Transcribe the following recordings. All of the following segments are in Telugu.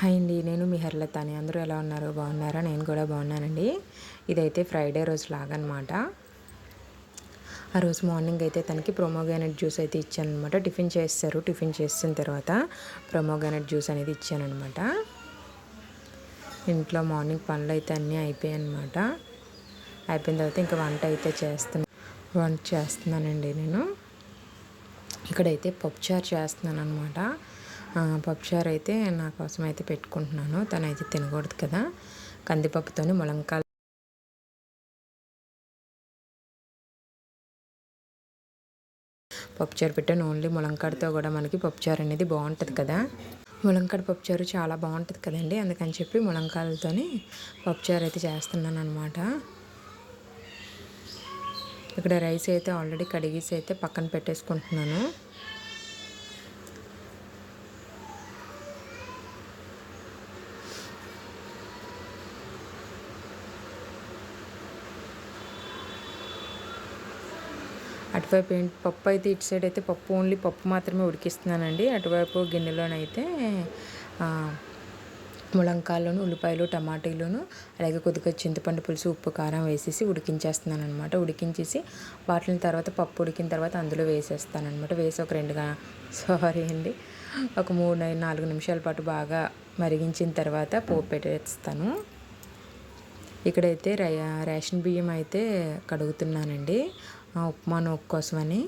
హాయ్ అండి నేను మీ హర్లత అని అందరూ ఎలా ఉన్నారు? బాగున్నారా? నేను కూడా బాగున్నానండి. ఇదైతే ఫ్రైడే రోజు లాగనమాట ఆ రోజు మార్నింగ్ అయితే తనకి ప్రొమోగానెట్ జ్యూస్ అయితే ఇచ్చాను అనమాట టిఫిన్ చేస్తారు. టిఫిన్ చేసిన తర్వాత ప్రొమోగానెట్ జ్యూస్ అనేది ఇచ్చానమాట ఇంట్లో మార్నింగ్ పనులు అయితే అన్నీ అయిపోయాయి అనమాట అయిపోయిన తర్వాత ఇంకా వంట అయితే చేస్తున్నా వంట చేస్తున్నానండి నేను. ఇక్కడైతే పప్పుచారు చేస్తున్నాను అనమాట పప్పుచారు అయితే నా కోసం అయితే పెట్టుకుంటున్నాను. తనైతే తినకూడదు కదా. కందిపప్పుతోని ములంకాయలు పప్పుచారు పెట్టాను ఓన్లీ ములంకాడతో కూడా మనకి పప్పుచారు అనేది బాగుంటుంది కదా. ములంకాడ పప్పుచారు చాలా బాగుంటుంది కదండి. అందుకని చెప్పి ములంకాయలతోని పప్పుచారు అయితే చేస్తున్నాను అనమాట ఇక్కడ రైస్ అయితే ఆల్రెడీ కడిగేసి అయితే పక్కన పెట్టేసుకుంటున్నాను. అటువైపు ఏంటి పప్పు అయితే ఇటు సైడ్ అయితే పప్పు ఓన్లీ పప్పు మాత్రమే ఉడికిస్తున్నానండి. అటువైపు గిన్నెలోనైతే ములంకాయలను ఉల్లిపాయలు టమాటీలను అలాగే కొద్దిగా చింతపండు పులుసు ఉప్పు కారం వేసేసి ఉడికించేస్తున్నాను అనమాట ఉడికించేసి వాటిని తర్వాత పప్పు ఉడికిన తర్వాత అందులో వేసేస్తాను అనమాట వేసి ఒక రెండుగా సారీ అండి ఒక మూడు నాలుగు నిమిషాల పాటు బాగా మరిగించిన తర్వాత పోపు పెట్టేస్తాను. ఇక్కడైతే రేషన్ బియ్యం అయితే కడుగుతున్నానండి. ఉప్మా నూక కోసమని.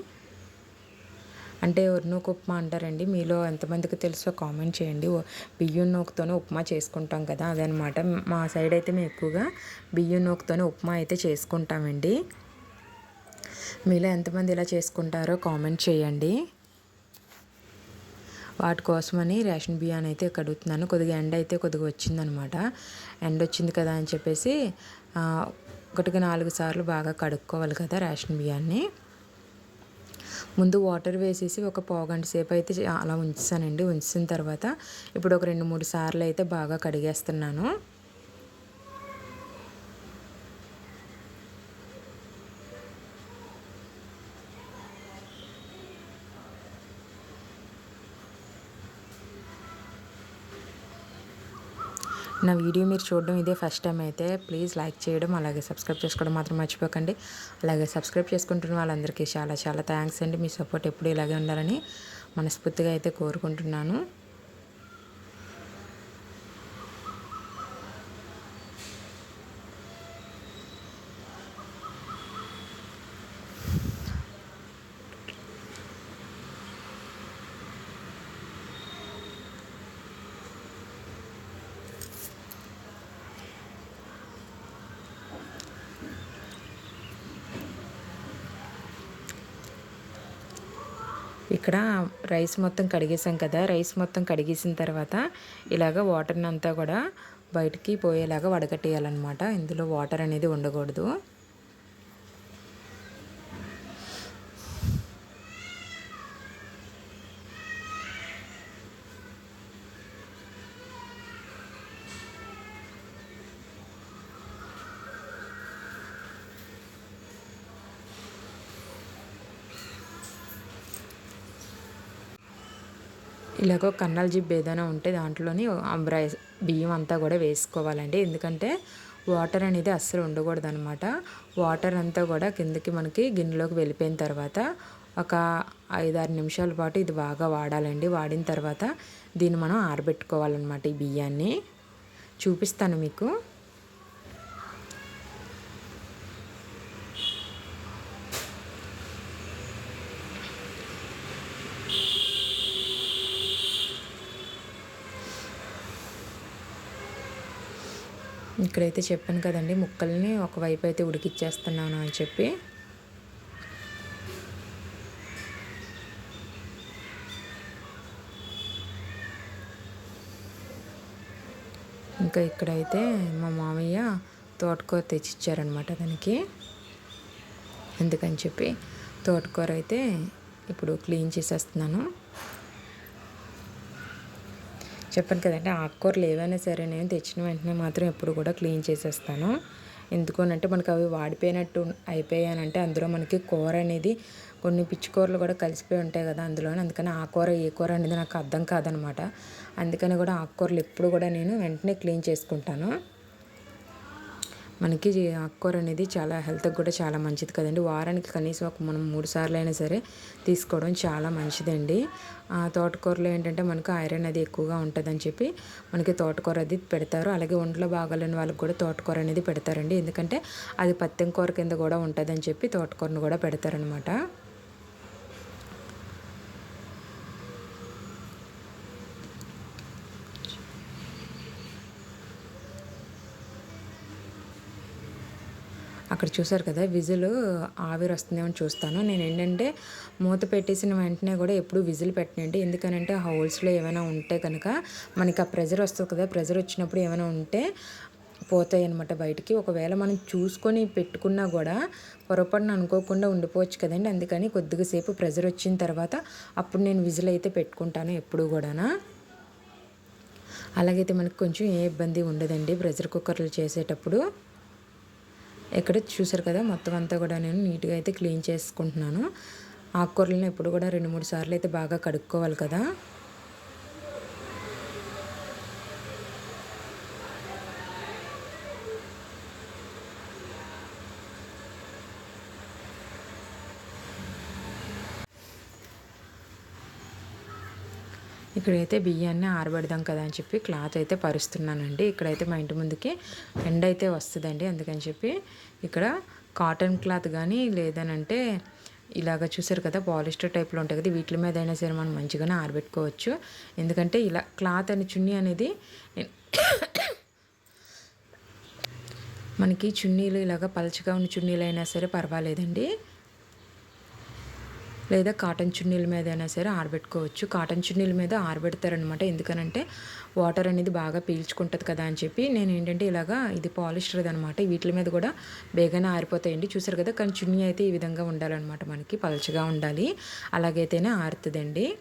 అంటే ఒరినూకు ఉప్మా అంటారండి. మీలో ఎంతమందికి తెలుసో కామెంట్ చేయండి. బియ్యం నూకతోనే ఉప్మా చేసుకుంటాం కదా అదనమాట. మా సైడ్ అయితే మేము ఎక్కువగా బియ్యం నూకతోనే ఉప్మా అయితే చేసుకుంటామండి. మీలో ఎంతమంది ఇలా చేసుకుంటారో కామెంట్ చేయండి. వాటి కోసమని రేషన్ బియ్యాన్ని అయితే కడుగుతున్నాను కొద్దిగా ఎండ అయితే కొద్దిగా వచ్చిందనమాట. ఎండ వచ్చింది కదా అని చెప్పేసి ఒకటికి నాలుగు సార్లు బాగా కడుక్కోవాలి కదా రేషన్ బియ్యాన్ని. ముందు వాటర్ వేసేసి ఒక పావుగంట సేపు అయితే అలా ఉంచానండి ఉంచిన తర్వాత ఇప్పుడు ఒక రెండు మూడు సార్లు అయితే బాగా కడిగేస్తున్నాను. నా వీడియో మీరు చూడడం ఇదే ఫస్ట్ టైం అయితే ప్లీజ్ లైక్ చేయడం అలాగే సబ్స్క్రైబ్ చేసుకోవడం మాత్రం మర్చిపోకండి. అలాగే సబ్స్క్రైబ్ చేసుకుంటున్న వాళ్ళందరికీ చాలా చాలా థ్యాంక్స్ అండి. మీ సపోర్ట్ ఎప్పుడు ఇలాగే ఉండాలని మనస్ఫూర్తిగా అయితే కోరుకుంటున్నాను. ఇక్కడ రైస్ మొత్తం కడిగేసాం కదా. రైస్ మొత్తం కడిగేసిన తర్వాత ఇలాగ వాటర్ని అంతా కూడా బయటికి పోయేలాగా వడగట్టేయాలన్నమాట ఇందులో వాటర్ అనేది ఉండకూడదు. ఇలాగ కన్నాల జిబ్ ఏదైనా ఉంటే దాంట్లోని రైస్ బియ్యం అంతా కూడా వేసుకోవాలండి. ఎందుకంటే వాటర్ అనేది అస్సలు ఉండకూడదు అనమాట వాటర్ అంతా కూడా కిందకి మనకి గిన్నెలోకి వెళ్ళిపోయిన తర్వాత ఒక ఐదారు నిమిషాల పాటు ఇది బాగా వాడాలండి. వాడిన తర్వాత దీన్ని మనం ఆరబెట్టుకోవాలన్నమాట ఈ బియ్యాన్ని. చూపిస్తాను మీకు. ఇక్కడైతే చెప్పాను కదండి ముక్కల్ని ఒకవైపు అయితే ఉడికిచ్చేస్తున్నాను అని చెప్పి. ఇంకా ఇక్కడైతే మా మామయ్య తోటకూర తెచ్చిచ్చారనమాట దానికి ఎందుకని చెప్పి తోటకూర అయితే ఇప్పుడు క్లీన్ చేసేస్తున్నాను. చెప్పాను కదండి ఆకుకూరలు ఏవైనా సరే నేను తెచ్చిన వెంటనే మాత్రం ఎప్పుడు కూడా క్లీన్ చేసేస్తాను. ఎందుకనంటే మనకు అవి వాడిపోయినట్టు అయిపోయానంటే అందులో మనకి కూర అనేది కొన్ని పిచ్చి కూరలు కూడా కలిసిపోయి ఉంటాయి కదా అందులో అందుకని ఆ కూర ఏ కూర అనేది నాకు అర్థం కాదనమాట. అందుకని కూడా ఆకుకూరలు ఎప్పుడు కూడా నేను వెంటనే క్లీన్ చేసుకుంటాను. మనకి ఆకుకూర అనేది చాలా హెల్త్కి కూడా చాలా మంచిది కదండి. వారానికి కనీసం ఒక మనం మూడు సార్లు అయినా సరే తీసుకోవడం చాలా మంచిదండి. ఆ తోటకూరలో ఏంటంటే మనకు ఐరన్ అది ఎక్కువగా ఉంటుందని చెప్పి మనకి తోటకూర అది పెడతారు. అలాగే ఒంట్లో బాగాలేని వాళ్ళకి కూడా తోటకూర అనేది పెడతారండి. ఎందుకంటే అది పత్యం కూర కింద కూడా ఉంటుందని చెప్పి తోటకూరను కూడా పెడతారనమాట. అక్కడ చూసారు కదా విజిల్ ఆవిరి వస్తుందేమో చూస్తాను. నేను ఏంటంటే మూత పెట్టేసిన వెంటనే కూడా ఎప్పుడు విజిల్ పెట్టనండి. ఎందుకనంటే హోల్స్లో ఏమైనా ఉంటే కనుక మనకి ఆ ప్రెజర్ వస్తుంది కదా ప్రెజర్ వచ్చినప్పుడు ఏమైనా ఉంటే పోతాయి అనమాట బయటికి. ఒకవేళ మనం చూసుకొని పెట్టుకున్నా కూడా పొరపాటున అనుకోకుండా ఉండిపోవచ్చు కదండి. అందుకని కొద్దిగా సేపు ప్రెజర్ వచ్చిన తర్వాత అప్పుడు నేను విజిల్ అయితే పెట్టుకుంటాను ఎప్పుడు కూడానా. అలాగైతే మనకు కొంచెం ఏ ఇబ్బంది ఉండదండి ప్రెషర్ కుక్కర్లు చేసేటప్పుడు. ఇక్కడ చూసారు కదా మొత్తం అంతా కూడా నేను నీట్గా అయితే క్లీన్ చేసుకుంటున్నాను. ఆకుకూరలను ఎప్పుడు కూడా రెండు మూడు సార్లు అయితే బాగా కడుక్కోవాలి కదా. ఇక్కడైతే బియ్యాన్ని ఆరబెడదాం కదా అని చెప్పి క్లాత్ అయితే పరుస్తున్నానండి. ఇక్కడైతే మా ఇంటి ముందుకి ఎండ అయితే వస్తుందండి. అందుకని చెప్పి ఇక్కడ కాటన్ క్లాత్ కానీ లేదనంటే ఇలాగ చూసారు కదా పాలిస్టర్ టైప్లో ఉంటాయి కదా వీటి మీద అయినా సరే మనం మంచిగానే ఆరబెట్టుకోవచ్చు. ఎందుకంటే ఇలా క్లాత్ అనే చున్నీ అనేది మనకి చున్నీలు ఇలాగ పలచగా ఉన్న చున్నీలు అయినా సరే పర్వాలేదండి. లేదా కాటన్ చున్నీల మీద అయినా సరే ఆరబెట్టుకోవచ్చు. కాటన్ చున్నీల మీద ఆరబెడతారనమాట ఎందుకనంటే వాటర్ అనేది బాగా పీల్చుకుంటుంది కదా అని చెప్పి నేను ఏంటంటే ఇలాగా ఇది పాలిస్టర్ అనమాట వీటి మీద కూడా బేగానే ఆరిపోతాయండి. చూసారు కదా? కానీ చున్నీ అయితే ఈ విధంగా ఉండాలన్నమాట మనకి. పలచగా ఉండాలి. అలాగైతేనే ఆరుతుందండి.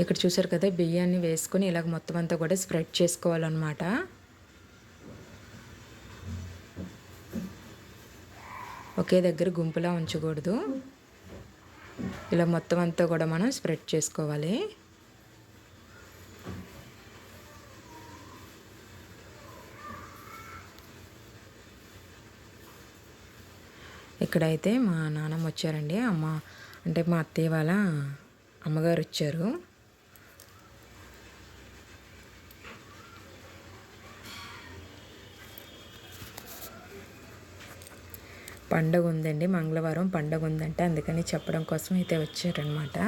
ఇక్కడ చూసారు కదా? బియ్యాన్ని వేసుకొని ఇలాగ మొత్తం అంతా కూడా స్ప్రెడ్ చేసుకోవాలన్నమాట. ఒకే దగ్గర గుంపులా ఉంచకూడదు. ఇలా మొత్తం అంతా కూడా మనం స్ప్రెడ్ చేసుకోవాలి. ఇక్కడైతే మా నాన్నమ్మ వచ్చారండి. అమ్మ అంటే మా అత్తయ్య వాళ్ళ అమ్మగారు వచ్చారు. పండగ ఉందండి మంగళవారం పండగ ఉందంటే అందుకని చెప్పడం కోసం అయితే వచ్చారనమాట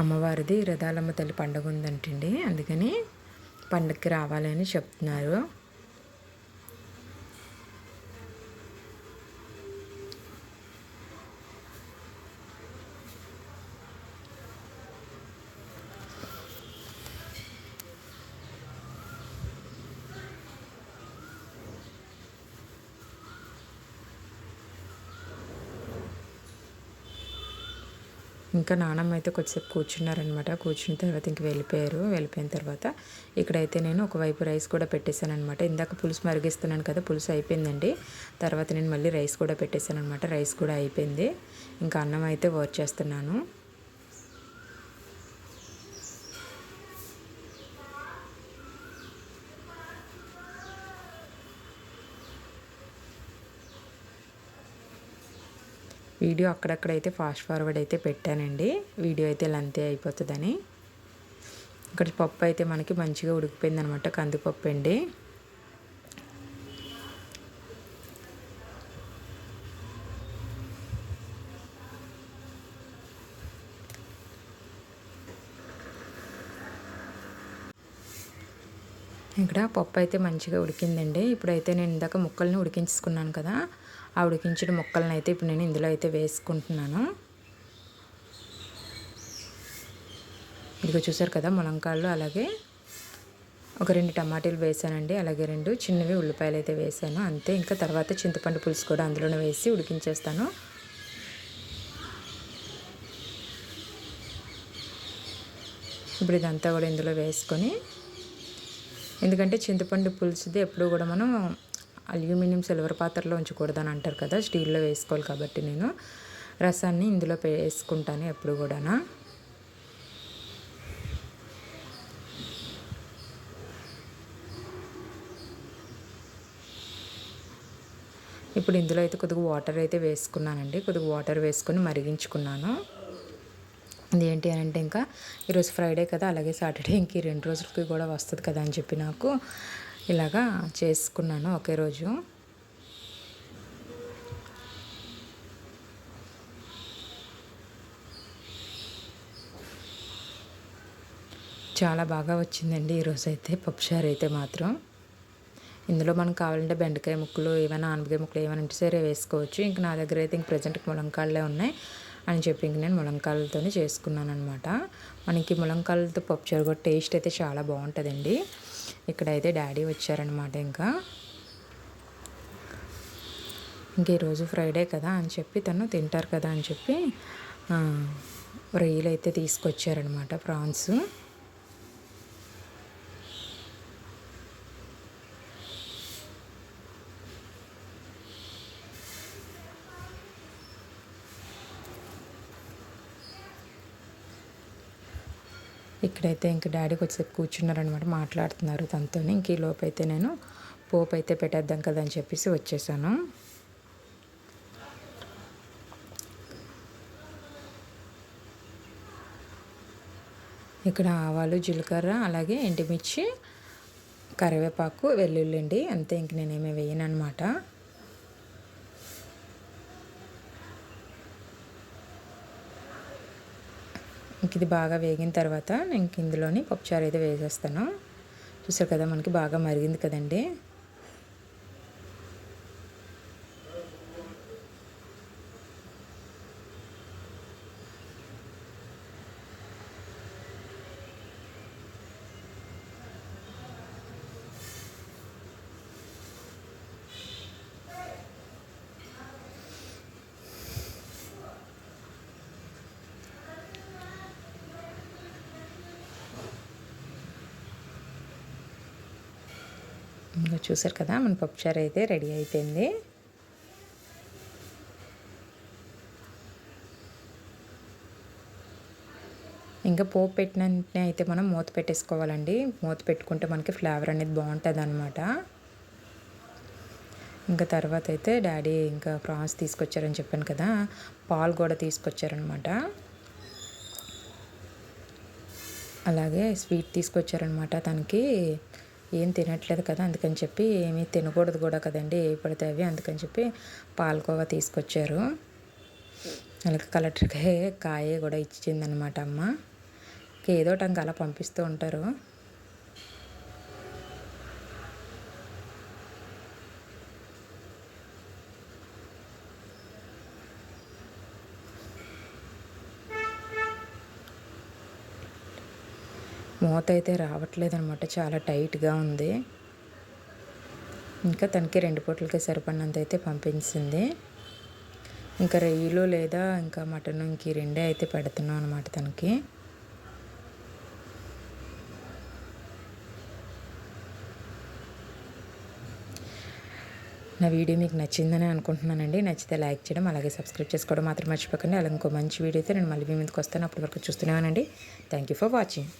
అమ్మవారిది రథాలమ్మ తల్లి పండగ ఉందంటండి అందుకని పండగకి రావాలని చెప్తున్నారు. ఇంకా నానమ్మ అయితే కొద్దిసేపు కూర్చున్నారనమాట కూర్చున్న తర్వాత ఇంక వెళ్ళిపోయారు. వెళ్ళిపోయిన తర్వాత ఇక్కడైతే నేను ఒకవైపు రైస్ కూడా పెట్టేశాను అనమాట ఇందాక పులుసు మరిగిస్తున్నాను కదా పులుసు అయిపోయిందండి. తర్వాత నేను మళ్ళీ రైస్ కూడా పెట్టేశాను అనమాట రైస్ కూడా అయిపోయింది. ఇంకా అన్నం అయితే వర్క్ చేస్తున్నాను. వీడియో అక్కడక్కడైతే ఫాస్ట్ ఫార్వర్డ్ అయితే పెట్టానండి. వీడియో అయితే లెంతే అయిపోతుందని. ఇక్కడ పప్పు అయితే మనకి మంచిగా ఉడికిపోయింది అనమాట కందిపప్పు అండి. ఇక్కడ పప్పు అయితే మంచిగా ఉడికిందండి. ఇప్పుడైతే నేను ఇందాక ముక్కల్ని ఉడికించుకున్నాను కదా. ఆ ఉడికించిన ముక్కలను అయితే ఇప్పుడు నేను ఇందులో అయితే వేసుకుంటున్నాను. ఇదిగో చూసారు కదా ములంకాళ్ళు అలాగే ఒక రెండు టమాటీలు వేసానండి అలాగే రెండు చిన్నవి ఉల్లిపాయలు అయితే వేసాను. అంతే ఇంకా తర్వాత చింతపండు పులుసు కూడా అందులోనే వేసి ఉడికించేస్తాను. ఇప్పుడు ఇదంతా కూడా ఇందులో వేసుకొని ఎందుకంటే చింతపండు పులుసుది ఎప్పుడు కూడా మనం అల్యూమినియం సిల్వర్ పాత్రలో ఉంచకూడదని అంటారు కదా స్టీల్లో వేసుకోవాలి కాబట్టి నేను. రసాన్ని ఇందులో వేసుకుంటాను ఎప్పుడు కూడా ఇప్పుడు ఇందులో అయితే కొద్దిగా వాటర్ అయితే వేసుకున్నానండి. కొద్దిగా వాటర్ వేసుకొని మరిగించుకున్నాను. ఏంటి అని అంటే ఇంకా ఈరోజు ఫ్రైడే కదా అలాగే సాటర్డే ఇంక ఈ రెండు రోజులకి కూడా వస్తుంది కదా అని చెప్పి నాకు ఇలాగా చేసుకున్నాను ఒకే రోజు. చాలా బాగా వచ్చిందండి ఈరోజు అయితే పప్పుచారు అయితే మాత్రం. ఇందులో మనకు కావాలంటే బెండకాయ ముక్కలు ఏమైనా ఆనపకాయ ముక్కలు ఏమైనా ఉంటే సరే వేసుకోవచ్చు. ఇంక నా దగ్గర అయితే ఇంక ప్రజెంట్ ములంకాళ్ళే ఉన్నాయి అని చెప్పి ఇంక నేను ములంకాయలతోనే చేసుకున్నాను అనమాట మనకి ములంకాయలతో పప్పుచారు కూడా టేస్ట్ అయితే చాలా బాగుంటుందండి. ఇక్కడైతే డాడీ వచ్చారనమాట ఇంకా. ఇంక ఈరోజు ఫ్రైడే కదా అని చెప్పి తను తింటారు కదా అని చెప్పి రొయ్యలు అయితే తీసుకొచ్చారనమాట ప్రాన్స్. ఇక్కడైతే ఇంక డాడీకి కొద్దిసేపు కూర్చున్నారనమాట మాట్లాడుతున్నారు తనతో ఇంక ఈ లోపైతే అయితే నేను పోపు అయితే పెట్టేద్దాం కదా అని చెప్పేసి వచ్చేసాను. ఇక్కడ ఆవాలు జీలకర్ర అలాగే ఎండుమిర్చి కరివేపాకు వెల్లుల్లి అంతే ఇంక నేనేమి వేయను అనమాట ఇంక ఇది బాగా వేగిన తర్వాత నేను ఇందులోని పప్పుచారు అయితే వేసేస్తాను. చూసారు కదా మనకి బాగా మరిగింది కదండి. ఇంకా చూసారు కదా మన పప్పుచారు అయితే రెడీ అయిపోయింది. ఇంకా పోపు పెట్టిన అయితే మనం మూత పెట్టేసుకోవాలండి. మూత పెట్టుకుంటే మనకి ఫ్లేవర్ అనేది బాగుంటుంది అనమాట ఇంకా తర్వాత అయితే డాడీ ఇంకా ప్రాన్స్ తీసుకొచ్చారని చెప్పాను కదా పాలు కూడా తీసుకొచ్చారనమాట అలాగే స్వీట్ తీసుకొచ్చారనమాట తనకి. ఏం తినట్లేదు కదా అందుకని చెప్పి ఏమీ తినకూడదు కూడా కదండి ఏవి పడితే అవి అందుకని చెప్పి పాలకోవా తీసుకొచ్చారు. అలాగే కలెక్టర్కి కాయ కూడా ఇచ్చిందనమాట అమ్మ. ఏదో ఒకటి అలా పంపిస్తూ ఉంటారు. మూత అయితే రావట్లేదు అనమాట చాలా టైట్గా ఉంది. ఇంకా తనకి రెండు పూటలకి సరిపడినంత అయితే పంపించింది. ఇంకా రొయ్యలు లేదా ఇంకా మటన్ ఇంక రెండే అయితే పెడుతున్నాం అనమాట తనకి. నా వీడియో మీకు నచ్చిందని అనుకుంటున్నానండి. నచ్చితే లైక్ చేయడం అలాగే సబ్స్క్రైబ్ చేసుకోవడం మాత్రం మర్చిపోకండి. అలా ఇంకో మంచి వీడియో అయితే నేను మళ్ళీ మీ మీదకి వస్తాను. అప్పటి వరకు చూస్తున్నానండి థ్యాంక్ యూ ఫర్ వాచింగ్